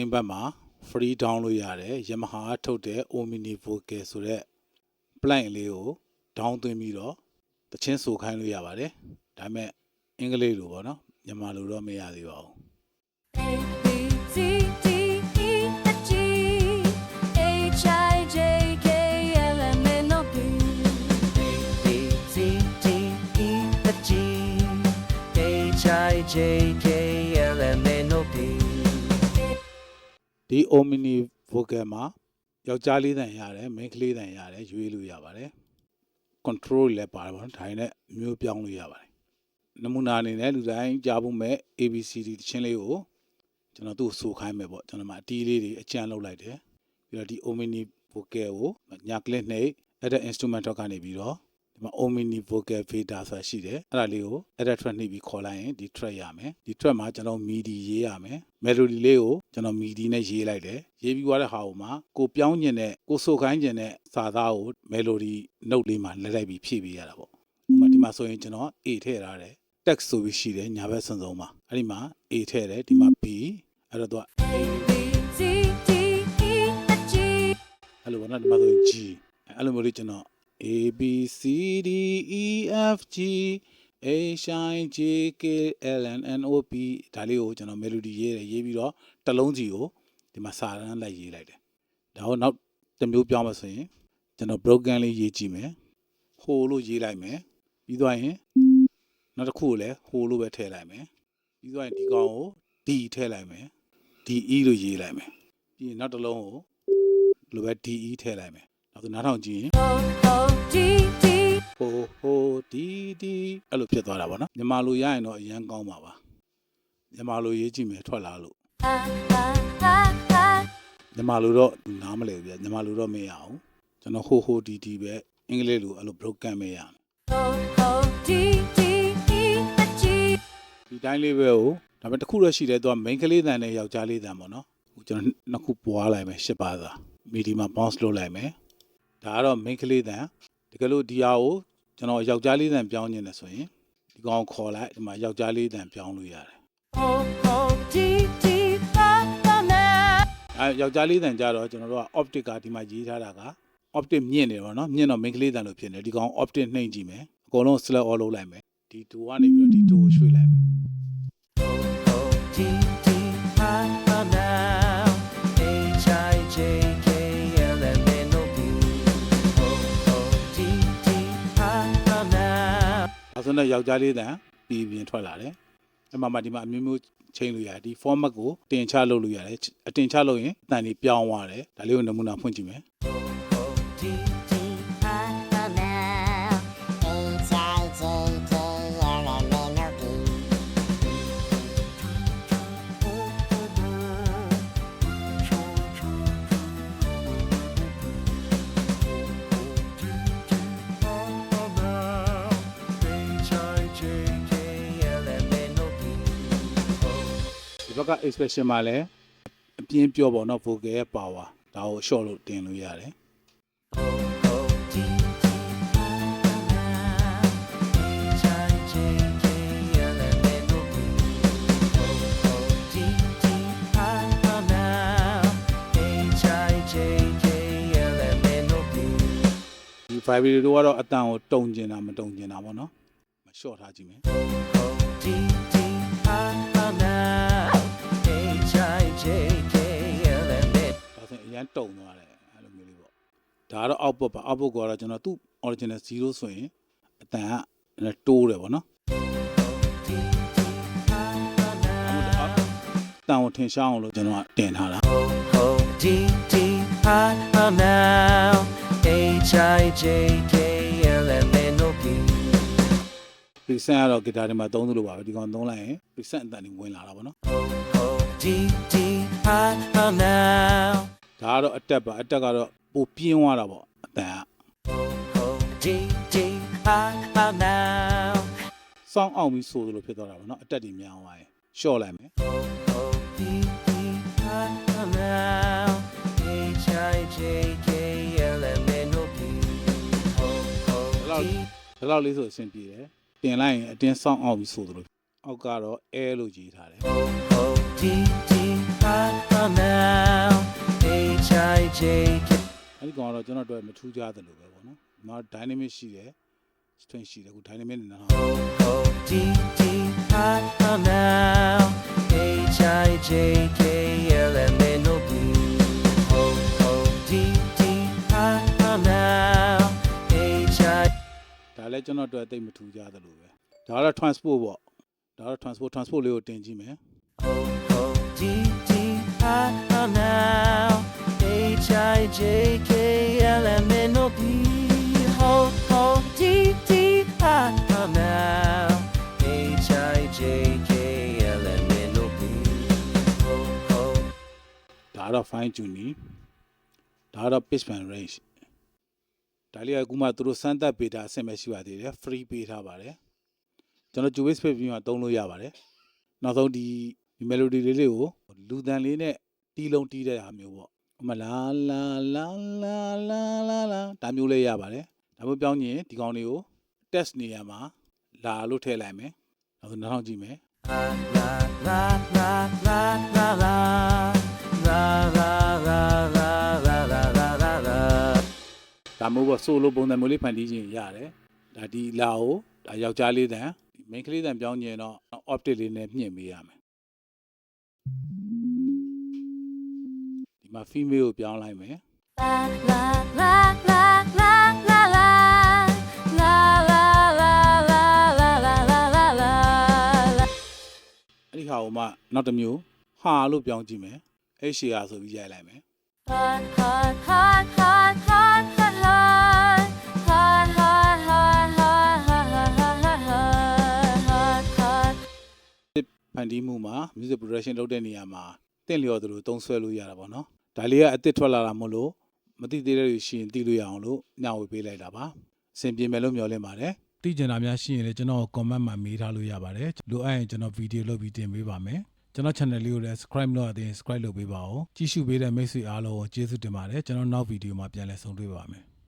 အင်းဘက်မှာ free down လို့ရတယ် Yamaha ထုတ်တဲ့ Omni Vocal ဆိုတဲ့ plan လေးကို down သွင်းပြီးတော့တချင်းဆိုခိုင်းလို့ရပါတယ်ဒါပေမဲ့အင်္ဂလိပ်လိုပေါ့နော်မြန်မာလိုတော့မရသေးပါဘူး A B C D E F G H I J K L M N O P B C D E F G H I J K ဒီ Omni Vocal မှာယောက်ျားလေးတန်ရတယ်မိန်းကလေးတန်ရတယ်ရွေးလို့ရပါတယ် control လည်းပါတယ်ပေါ့နော်ဒါနဲ့မျိုးပြောင်းလို့ရပါတယ်နမူနာအနေနဲ့လူတိုင်းကြားဖို့မဲ့ ABCD တချင်းလေးကိုကျွန်တော်သူ့ကိုဆိုခိုင်းမယ်ပေါ့ကျွန်တော်မှအတီးလေးတွေအကြံလုပ်လိုက်တယ်ပြီးတော့ဒီ Omni Vocal ကိုညာကလစ်နှိပ် edit instrument တော့ကနေပြီးတော့ ဒီမှာ Omni Vocal Fader ဆိုတာရှိတယ်အဲ့ဒါလေးကို edit track နှိပ်ပြီးခေါ်လိုက်ရင်ဒီ track ရမယ်ဒီ track မှာကျွန်တော် MIDI ရေးရမယ် melody လေးကိုကျွန်တော် MIDI နဲ့ရေးလိုက်တယ်ရေးပြီးသွားတဲ့ဟာကိုမှကိုပြောင်းကျင်တဲ့ကိုဆိုခိုင်းကျင်တဲ့စာသားကို melody note လေးမှာလက်လိုက်ပြီးဖြည့်ပေးရတာပေါ့ဥပမာဒီမှာဆိုရင်ကျွန်တော် A ထည့်ထားတယ် text ဆိုပြီးရှိတယ်ညာဘက်စွန်စုံမှာအဲ့ဒီမှာ A ထည့်တယ်ဒီမှာ B အဲ့တော့သူက A B C D E F G အဲ့လိုပေါ့နော်ဒီမှာဆိုရင် G အဲ့လိုမျိုးလေးကျွန်တော် A B C D E F G H I J K L N N O P ဒါလေးကိုကျွန်တော် melody ရေးတယ်ရေးပြီးတော့တစ်လုံးစီကိုဒီမှာစာရမ်းလိုက်ရေးလိုက်တယ်ဒါကိုနောက်တစ်မျိုးပြောင်းမဆိုရင်ကျွန်တော် broken လေးရေးကြည့်မယ် whole လို့ရေးလိုက်မယ်ပြီးသွားရင်နောက်တစ်ခုကိုလည်း whole လို့ပဲထည့်လိုက်မယ်ပြီးသွားရင်ဒီကောင်ကို D ထည့်လိုက်မယ် DE လို့ရေးလိုက်မယ်ပြီးရင်နောက်တစ်လုံးကိုလိုပဲ DE ထည့်လိုက်မယ်နောက်ဆိုနားထောင်ကြည့်ရင် O O D D ဟိုဟို ဒီဒီအဲ့လိုဖြစ်သွားတာပေါ့နော်မြန်မာလိုရရင်တော့အရန်ကောင်းပါပါမြန်မာလိုရေးကြည့်မယ်ထွက်လာလို့ A A A A မြန်မာလိုတော့နားမလဲဘူးဗျမြန်မာလိုတော့မရအောင်ကျွန်တော်ဟိုဟိုဒီဒီပဲအင်္ဂလိပ်လိုအဲ့လို broken မရအောင် O O D D E F G ဒီတိုင်းလေးပဲဟိုဒါပေမဲ့တစ်ခုတော့ရှိတယ်သူက main ကလေးတန်နဲ့ယောက်ျားလေးတန်ပေါ့နော်ဟိုကျွန်တော်နှစ်ခုပွားလိုက်မယ်ရှစ်ပါးသာမီဒီမှာ bounce လုပ်လိုက်မယ်ဒါကတော့ main ကလေးတန်တကယ်လို့ဒီဟာကို ကျွန်တော်ယောက်ျားလေးတန်ပြောင်းနေတယ်ဆိုရင်ဒီကောင်ခေါ်လိုက်ဒီမှာယောက်ျားလေးတန်ပြောင်းလို့ရတယ်အဲယောက်ျားလေးတန်ကြတော့ကျွန်တော်တို့က optic ကဒီမှာရေးထားတာက optic မြင့်နေပါတော့မြင့်တော့မိန်းကလေးတန်လို့ဖြစ်နေဒီကောင် optic နှိမ့်ကြည့်မယ်အကုန်လုံး slot all လုပ်လိုက်မယ်ဒီ two ကနေပြီးတော့ဒီ two ကိုရွှေ့လိုက်မယ် အဲဆိုတော့ယောက်ျားလေးတန်ပြီးပြင်ထွက်လာတယ်အမှန်မှဒီမှာအမျိုးမျိုးချိန်လို့ရတယ်ဒီ format ကိုတင်ချလုပ်လို့ရတယ်အတင်ချလုပ်ရင်အတန်ကြီးပြောင်းသွားတယ်ဒါလေးကိုနမူနာဖွင့်ကြည့်မယ် ဘက်က expression မှာလည်းအပြင်းပြောပေါ့နော် vocal ရဲ့ power ဒါကို short လို့တင်လို့ရတယ်ဒီ vibrato ကတော့အတန်ကိုတုံကျင်တာမတုံကျင်တာပေါ့နော်မ short ထားကြည့်မယ် ရင်အရန်တုံသွားတယ်အဲ့လိုမျိုးလေးပေါ့ဒါကတော့ output ပါ output ကတော့ကျွန်တော်သူ့ original 0ဆိုရင်အတန်ကနည်းနည်းတိုးတယ်ပေါ့နော်တန်ကိုထင်ရှားအောင်လို့ကျွန်တော်ကတင်ထားတာ D D I am now H I J K L M N O P preset ကတော့ guitar တွေမှာသုံးသလိုပါပဲဒီကောင်သုံးလိုက်ရင် preset အတန်တွေဝင်လာတာပေါ့နော် D D I am now ဒါကတော့အတက်ပါအတက်ကတော့ပိုပြင်းသွားတာပေါ့အတန်က D D I am now စောင်းအောင်ပြီးဆိုသလိုဖြစ်သွားတာပေါ့နော်အတက်တွေများသွားရင် short လိုက်မယ် D D I am now H I J K L M N O P ဒီလောက်ဒီလောက်လေးဆိုအဆင်ပြေတယ်တင်လိုက်ရင်အတင်းစောင်းအောင်ပြီးဆိုသလိုအောက်ကတော့ air လို့ရေးထားတယ် O D D high now. H I J K အဲ့ဒီကောင်ကတော့ကျွန်တော်တို့မထူးခြားတယ်လို့ပဲပေါ့နော်ဒီမှာ dynamic ရှိတယ် strength ရှိတယ်အခု dynamic နဲ့နား O D D high now. H I J K L M N O P O O D D high now. H I ဒါလည်းကျွန်တော်တို့အသိမထူးခြားတယ်လို့ပဲဒါကတော့ transport ပေါ့ဒါကတော့ transport transport လေးကိုတင်ကြည့်မယ် O O D D တော့ fine tuning ဒါကတော့ pitch bend range ဒါလေးကအခုမှသူတို့စမ်းသပ်ပေးတာအဆင့်ပဲရှိပါသေးတယ် free ပေးထားပါတယ်ကျွန်တော် Juve Space ပြီးမှသုံးလို့ရပါတယ်နောက်ဆုံးဒီဒီ melody လေးလေးကိုလူတန်လေးနဲ့တီးလုံးတီးတဲ့ဟာမျိုးပေါ့ဥပမာလာလာလာလာလာလာလာဒါမျိုးလေးရပါတယ်ဒါမျိုးပြောင်းရင်ဒီကောင်လေးကို test နေရမှာလာလို့ထည့်လိုက်မယ်နောက်ဆုံးနောက်ထောင်ကြည့်မယ် La la la la la la la ဒါမျိုးပေါ့ဆိုလိုပုံစံမျိုးလေးဖန်တီးခြင်းရတယ်ဒါဒီလာကိုဒါယောက်ျားလေးတန်ဒီ main ကလေးတန်ပြောင်းခြင်းတော့ optic လေးနဲ့မြင့်ပေးရမယ်ဒီမှာ female ကိုပြောင်းလိုက်မယ် La la la la la la la la la la la la la la la la အဲ့ဒီဟာကိုမှနောက်တစ်မျိုးဟာလို့ပြောင်းကြည့်မယ်အဲ့ရှေ့ဟာဆိုပြီးရိုက်လိုက်မယ် Hot hot hot hot hot hot ဖန်တီးမှုမှာ music production လုပ်တဲ့နေရာမှာတင့်လျော်သလိုသုံးဆွဲလို့ရတာပေါ့နော်ဒါလေးကအစ်စ်ထွက်လာတာမို့လို့မသိသေးတဲ့လူရှိရင်သိလို့ရအောင်လို့ညှဝေပေးလိုက်တာပါအဆင်ပြေမယ်လို့မျှော်လင့်ပါတယ်သိကြတာများရှိရင်လည်းကျွန်တော် comment မှာမေးထားလို့ရပါတယ်လိုအပ်ရင်ကျွန်တော်ဗီဒီယိုလုပ်ပြီးတင်ပေးပါမယ်ကျွန်တော် channel လေးကိုလည်း subscribe လုပ်ရသေးရင် subscribe လုပ်ပေးပါဦးကြည့်ရှုပေးတဲ့မိတ်ဆွေအားလုံးကိုကျေးဇူးတင်ပါတယ်ကျွန်တော်နောက်ဗီဒီယိုမှာပြန်လည်ဆုံတွေ့ပါမယ်